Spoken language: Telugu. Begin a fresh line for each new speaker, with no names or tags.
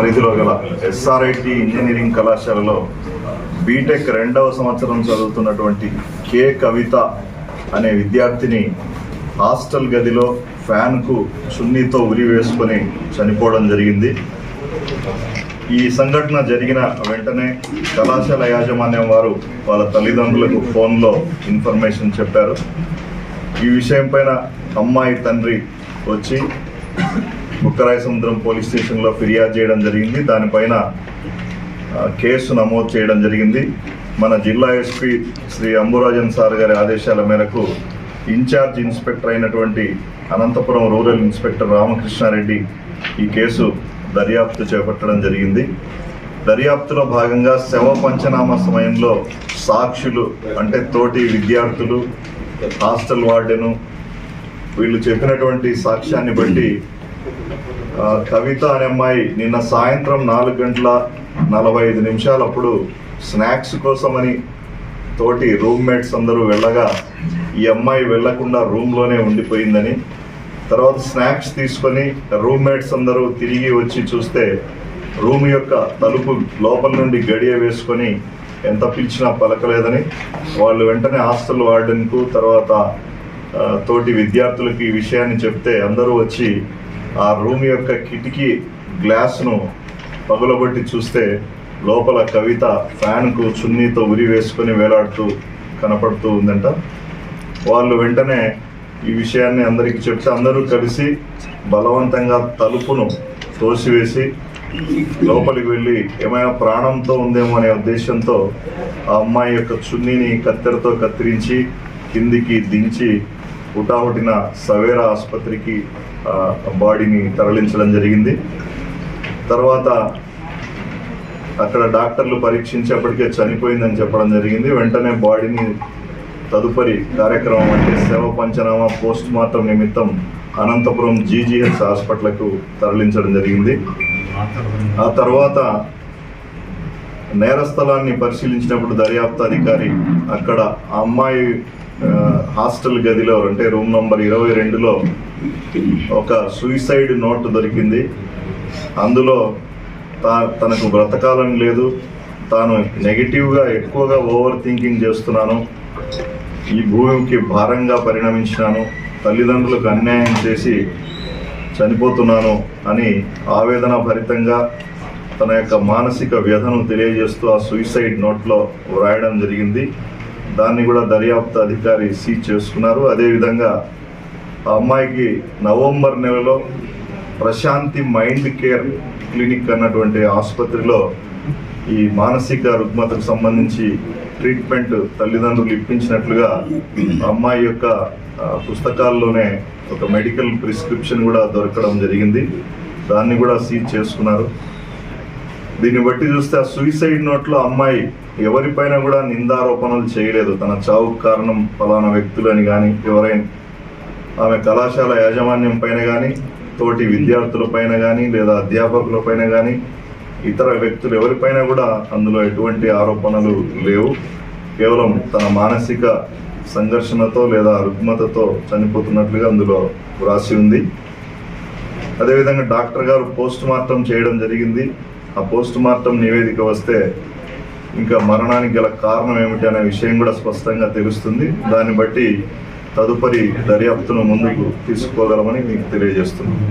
పరిధిలో గల ఎస్ఆర్ఐటి ఇంజనీరింగ్ కళాశాలలో బీటెక్ రెండవ సంవత్సరం చదువుతున్నటువంటి కే కవిత అనే విద్యార్థిని హాస్టల్ గదిలో ఫ్యాన్కు చున్నీతో ఉరి వేసుకొని చనిపోవడం జరిగింది. ఈ సంఘటన జరిగిన వెంటనే కళాశాల యాజమాన్యం వారు వాళ్ళ తల్లిదండ్రులకు ఫోన్లో ఇన్ఫర్మేషన్ చెప్పారు. ఈ విషయం పైన అమ్మాయి తండ్రి వచ్చి బుక్కరాయ సముద్రం పోలీస్ స్టేషన్లో ఫిర్యాదు చేయడం జరిగింది. దానిపైన కేసు నమోదు చేయడం జరిగింది. మన జిల్లా ఎస్పీ శ్రీ అంబురాజన్ సార్ గారి ఆదేశాల మేరకు ఇన్ఛార్జ్ ఇన్స్పెక్టర్ అయినటువంటి అనంతపురం రూరల్ ఇన్స్పెక్టర్ రామకృష్ణారెడ్డి ఈ కేసు దర్యాప్తు చేపట్టడం జరిగింది. దర్యాప్తులో భాగంగా శవ పంచనామా సమయంలో సాక్షులు అంటే తోటి విద్యార్థులు హాస్టల్ వార్డెను వీళ్ళు చెప్పినటువంటి సాక్ష్యాన్ని బట్టి కవిత అనే అమ్మాయి నిన్న సాయంత్రం నాలుగు గంటల నలభై ఐదు నిమిషాలప్పుడు స్నాక్స్ కోసమని తోటి రూమ్మేట్స్ అందరూ వెళ్ళగా ఈ అమ్మాయి వెళ్ళకుండా రూమ్లోనే ఉండిపోయిందని తర్వాత స్నాక్స్ తీసుకొని రూమ్మేట్స్ అందరూ తిరిగి వచ్చి చూస్తే రూమ్ యొక్క తలుపు లోపల నుండి గడియ వేసుకొని ఎంత పిలిచినా పలకలేదని వాళ్ళు వెంటనే హాస్టల్ వార్డెన్కు తర్వాత తోటి విద్యార్థులకు ఈ విషయాన్ని చెప్తే అందరూ వచ్చి ఆ రూమ్ యొక్క కిటికీ గ్లాస్ను పగులబట్టి చూస్తే లోపల కవిత ఫ్యాన్కు చున్నీతో ఉరి వేసుకొని వేలాడుతూ కనపడుతూ ఉందంట. వాళ్ళు వెంటనే ఈ విషయాన్ని అందరికీ చెప్తే అందరూ కలిసి బలవంతంగా తలుపును తోసివేసి లోపలికి వెళ్ళి ఏమైనా ప్రాణంతో ఉందేమో అనే ఉద్దేశంతో ఆ అమ్మాయి యొక్క చున్నీని కత్తెరతో కత్తిరించి కిందికి దించి హుటాహుటిన సవేరా ఆసుపత్రికి బాడీని తరలించడం జరిగింది. తర్వాత అక్కడ డాక్టర్లు పరీక్షించేప్పటికే చనిపోయిందని చెప్పడం జరిగింది. వెంటనే బాడీని తదుపరి కార్యక్రమం అంటే సేవ పంచనామా పోస్ట్ మార్టం నిమిత్తం అనంతపురం జీజీహెచ్ హాస్పిటల్కు తరలించడం జరిగింది. ఆ తర్వాత నేరస్థలాన్ని పరిశీలించినప్పుడు దర్యాప్తు అధికారి అక్కడ అమ్మాయి హాస్టల్ గదిలో అంటే రూమ్ నంబర్ ఇరవై రెండులో ఒక సూసైడ్ నోట్ దొరికింది. అందులో తా తనకు బ్రతకాలని లేదు. తాను నెగిటివ్గా ఎక్కువగా ఓవర్ థింకింగ్ చేస్తున్నాను. ఈ భూమికి భారంగా పరిణమించినాను. తల్లిదండ్రులకు అన్యాయం చేసి చనిపోతున్నాను అని ఆవేదన భరితంగా తన యొక్క మానసిక వ్యధను తెలియజేస్తూ ఆ సూసైడ్ నోట్లో వ్రాయడం జరిగింది. దాన్ని కూడా దర్యాప్తు అధికారి సీజ్ చేసుకున్నారు. అదేవిధంగా ఆ అమ్మాయికి నవంబర్ నెలలో ప్రశాంతి మైండ్ కేర్ క్లినిక్ అన్నటువంటి ఆసుపత్రిలో ఈ మానసిక రుగ్మతకు సంబంధించి ట్రీట్మెంట్ తల్లిదండ్రులు ఇప్పించినట్లుగా అమ్మాయి యొక్క పుస్తకాల్లోనే ఒక మెడికల్ ప్రిస్క్రిప్షన్ కూడా దొరకడం జరిగింది. దాన్ని కూడా సీజ్ చేసుకున్నారు. దీన్ని బట్టి చూస్తే ఆ సూసైడ్ నోట్లో అమ్మాయి ఎవరిపైన కూడా నిందారోపణలు చేయలేదు. తన చావుకు కారణం ఫలానా వ్యక్తులని కానీ ఎవరైనా ఆమె కళాశాల యాజమాన్యం పైన కానీ తోటి విద్యార్థుల పైన కానీ లేదా అధ్యాపకుల పైన కానీ ఇతర వ్యక్తులు ఎవరిపైన కూడా అందులో ఎటువంటి ఆరోపణలు లేవు. కేవలం తన మానసిక సంఘర్షణతో లేదా రుగ్మతతో చనిపోతున్నట్లుగా అందులో వ్రాసి ఉంది. అదేవిధంగా డాక్టర్ గారు పోస్ట్ మార్టం చేయడం జరిగింది. ఆ పోస్ట్ మార్టం నివేదిక వస్తే ఇంకా మరణానికి గల కారణం ఏమిటి అనే విషయం కూడా స్పష్టంగా తెలుస్తుంది. దాన్ని బట్టి తదుపరి దర్యాప్తును ముందుకు తీసుకోగలమని మీకు తెలియజేస్తున్నాను